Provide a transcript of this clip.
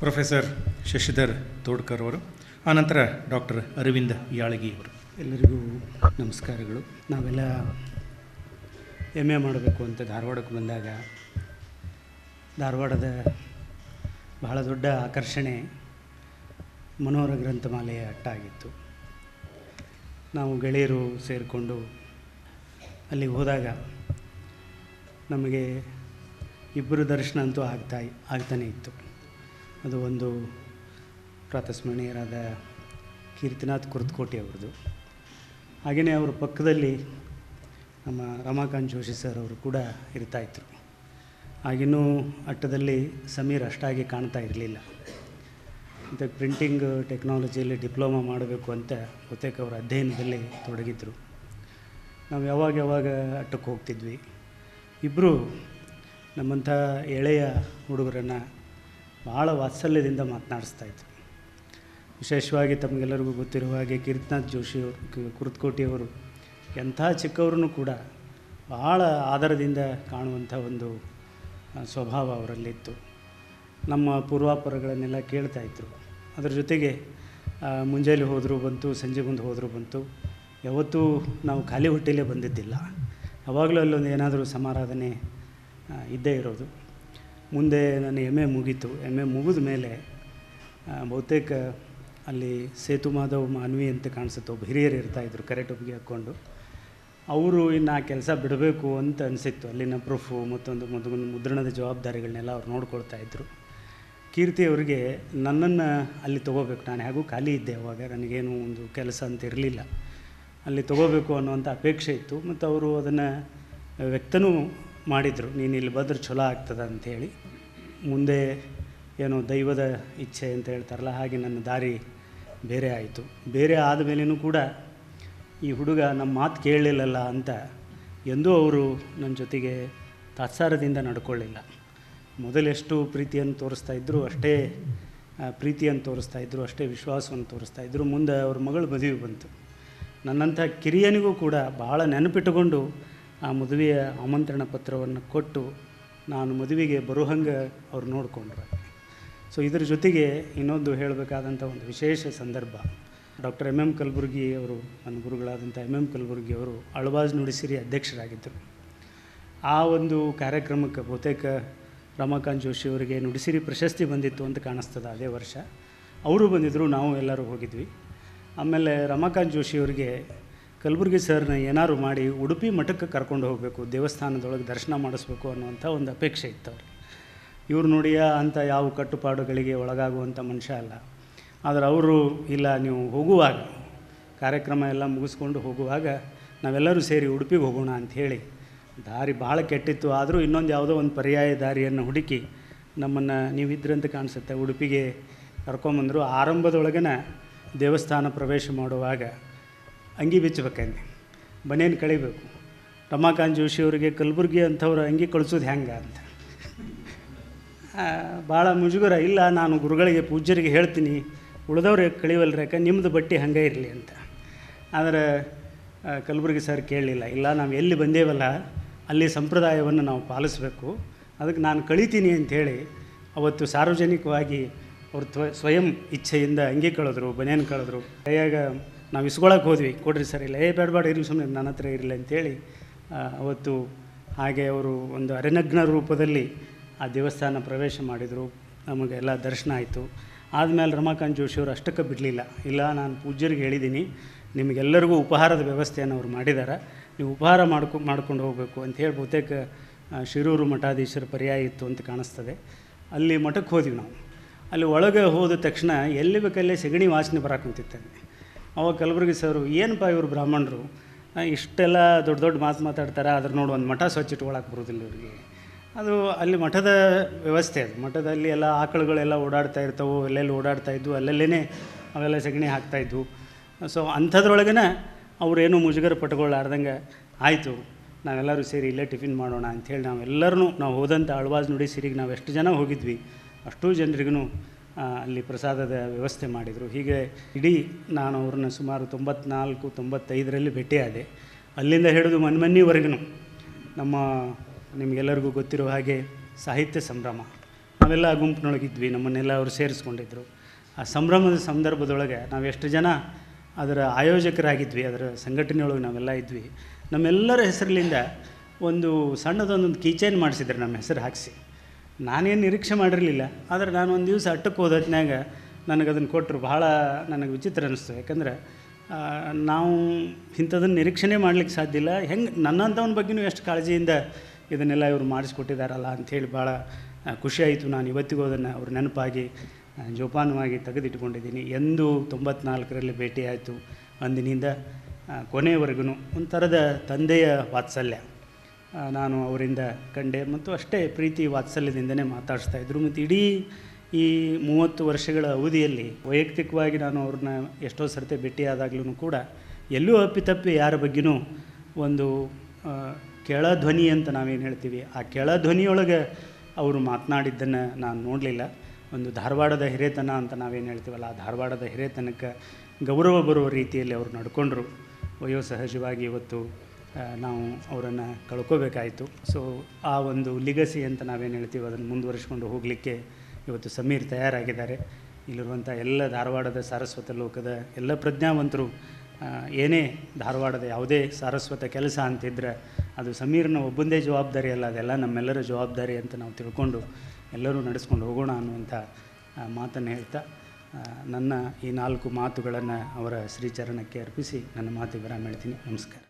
Professor Shashidhar Todkar ಅವರು, ಆನಂತರ doctor Arvind Yalagi ಅವರು ಎಲ್ಲರಿಗೂ ನಮಸ್ಕಾರಗಳು. ನಾವೆಲ್ಲ ಎಂ ಎ ಮಾಡಬೇಕು ಅಂತ ಧಾರವಾಡಕ್ಕೆ ಬಂದಾಗ, ಧಾರವಾಡದ ಬಹಳ ದೊಡ್ಡ ಆಕರ್ಷಣೆ ಮನೋಹರ ಗ್ರಂಥಮಾಲೆಯ ಅಟ್ಟ ಆಗಿತ್ತು ನಾವು ಗೆಳೆಯರು ಸೇರಿಕೊಂಡು ಅಲ್ಲಿಗೆ ಹೋದಾಗ ನಮಗೆ ಇಬ್ಬರು ದರ್ಶನ ಅಂತೂ ಆಗ್ತಾ ಆಗ್ತಾನೇ ಇತ್ತು. ಅದು ಒಂದು ಪ್ರಾತಸ್ಮರಣೀಯರಾದ ಕೀರ್ತಿನಾಥ್ ಕುರ್ತಕೋಟಿ ಅವ್ರದ್ದು. ಹಾಗೆಯೇ ಅವರ ಪಕ್ಕದಲ್ಲಿ ನಮ್ಮ ರಮಾಕಾಂತ್ ಜೋಶಿ ಸರ್ ಅವರು ಕೂಡ ಇರ್ತಾಯಿದ್ರು ಆಗಿನ್ನೂ ಅಟ್ಟದಲ್ಲಿ ಸಮೀರ್ ಅಷ್ಟಾಗಿ ಕಾಣ್ತಾ ಇರಲಿಲ್ಲ. ಮತ್ತು ಪ್ರಿಂಟಿಂಗ್ ಟೆಕ್ನಾಲಜಿಯಲ್ಲಿ ಡಿಪ್ಲೊಮಾ ಮಾಡಬೇಕು ಅಂತ ಬಹುತೇಕ ಅವರ ಅಧ್ಯಯನದಲ್ಲಿ ತೊಡಗಿದ್ರು. ನಾವು ಯಾವಾಗ ಯಾವಾಗ ಅಟ್ಟಕ್ಕೆ ಹೋಗ್ತಿದ್ವಿ. ಇಬ್ಬರು ನಮ್ಮಂಥ ಎಳೆಯ ಹುಡುಗರನ್ನು ಭಾಳ ವಾತ್ಸಲ್ಯದಿಂದ ಮಾತನಾಡಿಸ್ತಾಯಿದ್ರು ವಿಶೇಷವಾಗಿ ತಮಗೆಲ್ಲರಿಗೂ ಗೊತ್ತಿರುವ ಹಾಗೆ ಕೀರ್ತನಾಥ್ ಜೋಶಿಯವರು ಕುರ್ತಕೋಟಿಯವರು ಎಂಥ ಚಿಕ್ಕವ್ರೂ ಕೂಡ ಭಾಳ ಆಧಾರದಿಂದ ಕಾಣುವಂಥ ಒಂದು ಸ್ವಭಾವ ಅವರಲ್ಲಿತ್ತು. ನಮ್ಮ ಪೂರ್ವಾಪರಗಳನ್ನೆಲ್ಲ ಕೇಳ್ತಾ ಇದ್ದರು ಅದರ ಜೊತೆಗೆ ಮುಂಜಾನೆ ಹೋದರೂ ಬಂತು, ಸಂಜೆ ಮುಂದೆ ಹೋದರೂ ಬಂತು. ಯಾವತ್ತೂ ನಾವು ಖಾಲಿ ಹೊಟ್ಟೆಲೇ ಬಂದಿದ್ದಿಲ್ಲ. ಯಾವಾಗಲೂ ಅಲ್ಲೊಂದು ಏನಾದರೂ ಸಮಾರಾಧನೆ ಇದ್ದೇ ಇರೋದು. ಮುಂದೆ ನನ್ನ ಎಂ ಎ ಮುಗೀತು. ಎಂ ಎ ಮುಗಿದ ಮೇಲೆ ಬಹುತೇಕ ಅಲ್ಲಿ ಸೇತು ಮಾಧವ್ ಮಾನ್ವಿ ಅಂತ ಕಾಣಿಸುತ್ತೆ. ಒಬ್ಬ ಹಿರಿಯರು ಇರ್ತಾಯಿದ್ರು ಕರೆಕ್ಟ್ ಒಪ್ಪಿಗೆ ಹಾಕ್ಕೊಂಡು. ಅವರು ಇನ್ನು ಆ ಕೆಲಸ ಬಿಡಬೇಕು ಅಂತ ಅನಿಸಿತ್ತು. ಅಲ್ಲಿನ ಪ್ರೂಫು ಮತ್ತೊಂದು ಮತ್ತೊಂದು ಮುದ್ರಣದ ಜವಾಬ್ದಾರಿಗಳನ್ನೆಲ್ಲ ಅವ್ರು ನೋಡ್ಕೊಳ್ತಾ ಇದ್ದರು ಕೀರ್ತಿ ಅವರಿಗೆ, ನನ್ನನ್ನು ಅಲ್ಲಿ ತೊಗೋಬೇಕು. ನಾನು ಹೇಗೂ ಖಾಲಿ ಇದ್ದೆ ಅವಾಗ. ನನಗೇನು ಒಂದು ಕೆಲಸ ಅಂತ ಇರಲಿಲ್ಲ. ಅಲ್ಲಿ ತೊಗೋಬೇಕು ಅನ್ನುವಂಥ ಅಪೇಕ್ಷೆ ಇತ್ತು. ಮತ್ತು ಅವರು ಅದನ್ನು ವ್ಯಕ್ತನೂ ಮಾಡಿದರು. ನೀನು ಇಲ್ಲಿ ಬಂದ್ರೆ ಚಲೋ ಆಗ್ತದೆ ಅಂಥೇಳಿ ಮುಂದೆ ಏನೋ ದೈವದ ಇಚ್ಛೆ ಅಂತ ಹೇಳ್ತಾರಲ್ಲ, ಹಾಗೆ ನನ್ನ ದಾರಿ ಬೇರೆ ಆಯಿತು. ಬೇರೆ ಆದ ಮೇಲೇನೂ ಕೂಡ ಈ ಹುಡುಗ ನಮ್ಮ ಮಾತು ಕೇಳಲಿಲ್ಲಲ್ಲ ಅಂತ ಎಂದೂ ಅವರು ನನ್ನ ಜೊತೆಗೆ ತಾತ್ಸಾರದಿಂದ ನಡ್ಕೊಳ್ಳಿಲ್ಲ. ಮೊದಲೆಷ್ಟು ಪ್ರೀತಿಯನ್ನು ತೋರಿಸ್ತಾ ಇದ್ದರು ಅಷ್ಟೇ ಪ್ರೀತಿಯನ್ನು ತೋರಿಸ್ತಾ ಇದ್ದರು ಅಷ್ಟೇ ವಿಶ್ವಾಸವನ್ನು ತೋರಿಸ್ತಾ ಇದ್ದರು ಮುಂದೆ ಅವ್ರ ಮಗಳು ಮದುವೆ ಬಂತು. ನನ್ನಂಥ ಕಿರಿಯನಿಗೂ ಕೂಡ ಭಾಳ ನೆನಪಿಟ್ಟುಕೊಂಡು ಆ ಮದುವೆಯ ಆಮಂತ್ರಣ ಪತ್ರವನ್ನು ಕೊಟ್ಟು ನಾನು ಮದುವೆಗೆ ಬರುವಂಗೆ ಅವ್ರು ನೋಡಿಕೊಂಡ್ರು. ಸೊ ಇದರ ಜೊತೆಗೆ ಇನ್ನೊಂದು ಹೇಳಬೇಕಾದಂಥ ಒಂದು ವಿಶೇಷ ಸಂದರ್ಭ. ಡಾಕ್ಟರ್ ಎಂ ಎಂ ಕಲಬುರ್ಗಿ ಅವರು, ನನ್ನ ಗುರುಗಳಾದಂಥ ಎಂ ಎಂ ಕಲಬುರ್ಗಿ ಅವರು ಅಳವಾಜ್ ನುಡಿಸಿರಿ ಅಧ್ಯಕ್ಷರಾಗಿದ್ದರು. ಆ ಒಂದು ಕಾರ್ಯಕ್ರಮಕ್ಕೆ ಬಹುತೇಕ ರಮಾಕಾಂತ್ ಜೋಶಿ ಅವರಿಗೆ ನುಡಿಸಿರಿ ಪ್ರಶಸ್ತಿ ಬಂದಿತ್ತು ಅಂತ ಕಾಣಿಸ್ತದೆ ಅದೇ ವರ್ಷ. ಅವರು ಬಂದಿದ್ದರು, ನಾವು ಎಲ್ಲರೂ ಹೋಗಿದ್ವಿ. ಆಮೇಲೆ ರಮಾಕಾಂತ್ ಜೋಶಿ ಅವರಿಗೆ ಕಲಬುರ್ಗಿ ಸರ್ನ ಏನಾದ್ರು ಮಾಡಿ ಉಡುಪಿ ಮಠಕ್ಕೆ ಕರ್ಕೊಂಡು ಹೋಗಬೇಕು, ದೇವಸ್ಥಾನದೊಳಗೆ ದರ್ಶನ ಮಾಡಿಸ್ಬೇಕು ಅನ್ನುವಂಥ ಒಂದು ಅಪೇಕ್ಷೆ ಇತ್ತು ಅವ್ರಿಗೆ. ಇವ್ರು ನೋಡಿಯ ಅಂಥ ಯಾವ ಕಟ್ಟುಪಾಡುಗಳಿಗೆ ಒಳಗಾಗುವಂಥ ಮನುಷ್ಯ ಅಲ್ಲ. ಆದರೆ ಅವರು, ಇಲ್ಲ, ನೀವು ಹೋಗುವಾಗ, ಕಾರ್ಯಕ್ರಮ ಎಲ್ಲ ಮುಗಿಸ್ಕೊಂಡು ಹೋಗುವಾಗ ನಾವೆಲ್ಲರೂ ಸೇರಿ ಉಡುಪಿಗೆ ಹೋಗೋಣ ಅಂಥೇಳಿ ದಾರಿ ಭಾಳ ಕೆಟ್ಟಿತ್ತು. ಆದರೂ ಇನ್ನೊಂದು ಯಾವುದೋ ಒಂದು ಪರ್ಯಾಯ ದಾರಿಯನ್ನು ಹುಡುಕಿ ನಮ್ಮನ್ನು ನೀವಿದ್ರಂತ ಕಾಣಿಸುತ್ತೆ. ಉಡುಪಿಗೆ ಕರ್ಕೊಂಬಂದರು. ಆರಂಭದೊಳಗನ ದೇವಸ್ಥಾನ ಪ್ರವೇಶ ಮಾಡುವಾಗ ಅಂಗಿ ಬಿಚ್ಚಬೇಕಂದೆ ಬನೇನು ಕಳಿಬೇಕು. ರಮಾಕಾಂತ್ ಜೋಶಿ ಅವರಿಗೆ ಕಲಬುರ್ಗಿ ಅಂಥವ್ರು ಅಂಗಿ ಕಳಿಸೋದು ಹೆಂಗೆ ಅಂತ. ಭಾಳ ಮುಜುಗರ. ಇಲ್ಲ, ನಾನು ಗುರುಗಳಿಗೆ, ಪೂಜ್ಯರಿಗೆ ಹೇಳ್ತೀನಿ, ಉಳಿದವ್ರು ಕಳಿವಲ್ರಕ್ಕ ನಿಮ್ಮದು ಬಟ್ಟೆ ಹಂಗೆ ಇರಲಿ ಅಂತ. ಆದರೆ ಕಲಬುರ್ಗಿ ಸರ್ ಕೇಳಲಿಲ್ಲ. ಇಲ್ಲ, ನಾವು ಎಲ್ಲಿ ಬಂದೇವಲ್ಲ, ಅಲ್ಲಿ ಸಂಪ್ರದಾಯವನ್ನು ನಾವು ಪಾಲಿಸಬೇಕು. ಅದಕ್ಕೆ ನಾನು ಕಳಿತೀನಿ ಅಂಥೇಳಿ, ಅವತ್ತು ಸಾರ್ವಜನಿಕವಾಗಿ ಅವ್ರು ಸ್ವಯಂ ಇಚ್ಛೆಯಿಂದ ಅಂಗಿ ಕಳೆದ್ರು ಬನೇನು ಕಳೆದ್ರು. ಕೈಯಾಗ ನಾವು ಇಸ್ಕೊಳಕ್ಕೆ ಹೋದ್ವಿ. ಕೊಡ್ರಿ ಸರ್ ಇಲ್ಲ, ಏ ಬೇಡ ಬೇಡ ಇರಲಿ ಸುಮ್ಮನೆ ನನ್ನ ಹತ್ರ ಇರಲಿ ಅಂತೇಳಿ. ಅವತ್ತು ಹಾಗೆ ಅವರು ಒಂದು ಅರೆನಗ್ನ ರೂಪದಲ್ಲಿ ಆ ದೇವಸ್ಥಾನ ಪ್ರವೇಶ ಮಾಡಿದರು. ನಮಗೆಲ್ಲ ದರ್ಶನ ಆಯಿತು. ಆದಮೇಲೆ ರಮಾಕಾಂತ್ ಜೋಶಿಯವರು ಅಷ್ಟಕ್ಕೆ ಬಿಡಲಿಲ್ಲ. ಇಲ್ಲ, ನಾನು ಪೂಜ್ಯರಿಗೆ ಹೇಳಿದ್ದೀನಿ ನಿಮಗೆಲ್ಲರಿಗೂ ಉಪಹಾರದ ವ್ಯವಸ್ಥೆಯನ್ನು ಅವ್ರು ಮಾಡಿದ್ದಾರೆ ನೀವು ಉಪಹಾರ ಮಾಡ್ಕೊ, ಮಾಡ್ಕೊಂಡು ಹೋಗಬೇಕು ಅಂತ ಹೇಳಿ ಬಹುತೇಕ ಶಿರೂರು ಮಠಾಧೀಶರ ಪರ್ಯಾಯ ಇತ್ತು ಅಂತ ಕಾಣಿಸ್ತದೆ. ಅಲ್ಲಿ ಮಠಕ್ಕೆ ಹೋದ್ವಿ ನಾವು. ಅಲ್ಲಿ ಒಳಗೆ ಹೋದ ತಕ್ಷಣ ಎಲ್ಲಿ ಬೇಕಲ್ಲೇ ಸೆಗಣಿ ವಾಸನೆ ಬರಾಕುಂತಿತ್ತಂತೆ ಅವಾಗ ಕಲಬುರ್ಗಿ ಸರ್, ಏನಪ್ಪ ಇವರು ಬ್ರಾಹ್ಮಣರು? ಇಷ್ಟೆಲ್ಲ ದೊಡ್ಡ ದೊಡ್ಡ ಮಾತು ಮಾತಾಡ್ತಾರೆ? ಅದ್ರ ನೋಡಿ ಒಂದು ಮಠ ಸ್ವಚ್ಛ ಇಟ್ಕೊಳಕ್ಕೆ ಬರೋದಿಲ್ಲ ಇವರಿಗೆ. ಅದು ಅಲ್ಲಿ ಮಠದ ವ್ಯವಸ್ಥೆ ಅದು. ಮಠದಲ್ಲಿ ಎಲ್ಲ ಆಕಳುಗಳೆಲ್ಲ ಓಡಾಡ್ತಾ ಇರ್ತವೆ ಎಲ್ಲೆಲ್ಲಿ ಓಡಾಡ್ತಾ ಇದ್ವು ಅಲ್ಲಲ್ಲೇ ಅವೆಲ್ಲ ಸಗಣಿ ಹಾಕ್ತಾಯಿದ್ವು ಸೊ ಅಂಥದ್ರೊಳಗೇ ಅವರೇನು ಮುಜುಗರ ಪಟ್ಕೊಳ್ಳಾರ್ದಂಗೆ ಆಯಿತು. ನಾವೆಲ್ಲರೂ ಸೇರಿ ಇಲ್ಲೇ ಟಿಫಿನ್ ಮಾಡೋಣ ಅಂಥೇಳಿ ನಾವೆಲ್ಲರೂ ನಾವು ಹೋದಂಥ ಅಳ್ವಾಜ್ ನುಡಿ, ಸಿರಿಗೆ ನಾವು ಎಷ್ಟು ಜನ ಹೋಗಿದ್ವಿ, ಅಷ್ಟೂ ಜನರಿಗೂ ಅಲ್ಲಿ ಪ್ರಸಾದದ ವ್ಯವಸ್ಥೆ ಮಾಡಿದರು. ಹೀಗೆ ಇಡೀ ನಾನು ಅವ್ರನ್ನ ಸುಮಾರು ತೊಂಬತ್ನಾಲ್ಕು, ತೊಂಬತ್ತೈದರಲ್ಲಿ ಭೇಟಿಯಾದೆ. ಅಲ್ಲಿಂದ ಹಿಡಿದು ಮನ್ಮನ್ನಿವರೆಗೂ ನಮ್ಮ ನಿಮಗೆಲ್ಲರಿಗೂ ಗೊತ್ತಿರೋ ಹಾಗೆ ಸಾಹಿತ್ಯ ಸಂಭ್ರಮ. ನಾವೆಲ್ಲ ಗುಂಪಿನೊಳಗಿದ್ವಿ, ನಮ್ಮನ್ನೆಲ್ಲ ಅವರು ಸೇರಿಸ್ಕೊಂಡಿದ್ರು. ಆ ಸಂಭ್ರಮದ ಸಂದರ್ಭದೊಳಗೆ ನಾವು ಎಷ್ಟು ಜನ ಅದರ ಆಯೋಜಕರಾಗಿದ್ವಿ, ಅದರ ಸಂಘಟನೆಯೊಳಗೆ ನಾವೆಲ್ಲ ಇದ್ವಿ. ನಮ್ಮೆಲ್ಲರ ಹೆಸರಿನಿಂದ ಒಂದು ಸಣ್ಣದೊಂದೊಂದು ಕೀಚೈನ್ ಮಾಡಿಸಿದ್ರು ನಮ್ಮ ಹೆಸರು ಹಾಕಿಸಿ. ನಾನೇನು ನಿರೀಕ್ಷೆ ಮಾಡಿರಲಿಲ್ಲ. ಆದರೆ ನಾನು ಒಂದು ದಿವಸ ಅಟ್ಟಕ್ಕೆ ಹೋದ ಹೊತ್ನ್ಯಾಗ ನನಗೆ ಅದನ್ನು ಕೊಟ್ಟರು ಭಾಳ ನನಗೆ ವಿಚಿತ್ರ ಅನ್ನಿಸ್ತು ಯಾಕಂದ್ರೆ ನಾವು ಇಂಥದನ್ನು ನಿರೀಕ್ಷಣೆ ಮಾಡಲಿಕ್ಕೆ ಸಾಧ್ಯ ಇಲ್ಲ. ಹೆಂಗೆ, ನನ್ನಂಥವನ ಬಗ್ಗೆನೂ ಎಷ್ಟು ಕಾಳಜಿಯಿಂದ ಇದನ್ನೆಲ್ಲ ಇವರು ಮಾಡಿಸ್ಕೊಟ್ಟಿದ್ದಾರಲ್ಲ ಅಂಥೇಳಿ ಭಾಳ ಖುಷಿಯಾಯಿತು ನಾನು ಇವತ್ತಿಗೂ ಅದನ್ನು ಅವ್ರ ನೆನಪಾಗಿ ಜೋಪಾನವಾಗಿ ತೆಗೆದಿಟ್ಕೊಂಡಿದ್ದೀನಿ. ಎಂದು ತೊಂಬತ್ನಾಲ್ಕರಲ್ಲಿ ಭೇಟಿಯಾಯಿತು. ಅಂದಿನಿಂದ ಕೊನೆಯವರೆಗೂ ಒಂಥರದ ತಂದೆಯ ವಾತ್ಸಲ್ಯ. ನಾನು ಅವರಿಂದ ಕಂಡೆ ಮತ್ತು ಅಷ್ಟೇ ಪ್ರೀತಿ ವಾತ್ಸಲ್ಯದಿಂದನೇ ಮಾತಾಡಿಸ್ತಾ ಇದ್ದರು ಮತ್ತು ಇಡೀ ಈ ಮೂವತ್ತು ವರ್ಷಗಳ ಅವಧಿಯಲ್ಲಿ ವೈಯಕ್ತಿಕವಾಗಿ ನಾನು ಅವ್ರನ್ನ ಎಷ್ಟೋ ಸರ್ತಿ ಭೇಟಿಯಾದಾಗಲೂ ಕೂಡ ಎಲ್ಲೂ ಅಪ್ಪಿತಪ್ಪಿ ಯಾರ ಬಗ್ಗೆನೂ ಒಂದು ಕೆಳ ಧ್ವನಿ ಅಂತ ನಾವೇನು ಹೇಳ್ತೀವಿ, ಆ ಕೆಳಧ್ವನಿಯೊಳಗೆ ಅವರು ಮಾತನಾಡಿದ್ದನ್ನು ನಾನು ನೋಡಲಿಲ್ಲ. ಒಂದು ಧಾರವಾಡದ ಹಿರೇತನ ಅಂತ ನಾವೇನು ಹೇಳ್ತೀವಲ್ಲ, ಆ ಧಾರವಾಡದ ಹಿರೇತನಕ್ಕೆ ಗೌರವ ಬರುವ ರೀತಿಯಲ್ಲಿ ಅವರು ನಡ್ಕೊಂಡ್ರು. ವಯೋಸಹಜವಾಗಿ ಇವತ್ತು ನಾವು ಅವರನ್ನು ಕಳ್ಕೋಬೇಕಾಯಿತು. ಸೊ ಆ ಒಂದು ಲಿಗಸಿ ಅಂತ ನಾವೇನು ಹೇಳ್ತೀವಿ ಅದನ್ನು ಮುಂದುವರಿಸ್ಕೊಂಡು ಹೋಗಲಿಕ್ಕೆ ಇವತ್ತು ಸಮೀರ್ ತಯಾರಾಗಿದ್ದಾರೆ. ಇಲ್ಲಿರುವಂಥ ಎಲ್ಲ ಧಾರವಾಡದ ಸಾರಸ್ವತ ಲೋಕದ ಎಲ್ಲ ಪ್ರಜ್ಞಾವಂತರು ಏನೇ ಧಾರವಾಡದ ಯಾವುದೇ ಸಾರಸ್ವತ ಕೆಲಸ ಅಂತಿದ್ರೆ ಅದು ಸಮೀರ್ನ ಒಬ್ಬಂದೇ ಜವಾಬ್ದಾರಿ ಅಲ್ಲ, ಅದೆಲ್ಲ ನಮ್ಮೆಲ್ಲರ ಜವಾಬ್ದಾರಿ ಅಂತ ನಾವು ತಿಳ್ಕೊಂಡು ಎಲ್ಲರೂ ನಡೆಸ್ಕೊಂಡು ಹೋಗೋಣ ಅನ್ನುವಂಥ ಮಾತನ್ನು ಹೇಳ್ತಾ ನನ್ನ ಈ ನಾಲ್ಕು ಮಾತುಗಳನ್ನು ಅವರ ಶ್ರೀಚರಣಕ್ಕೆ ಅರ್ಪಿಸಿ ನನ್ನ ಮಾತು ವಿರಾಮ ಹೇಳ್ತೀನಿ. ನಮಸ್ಕಾರ.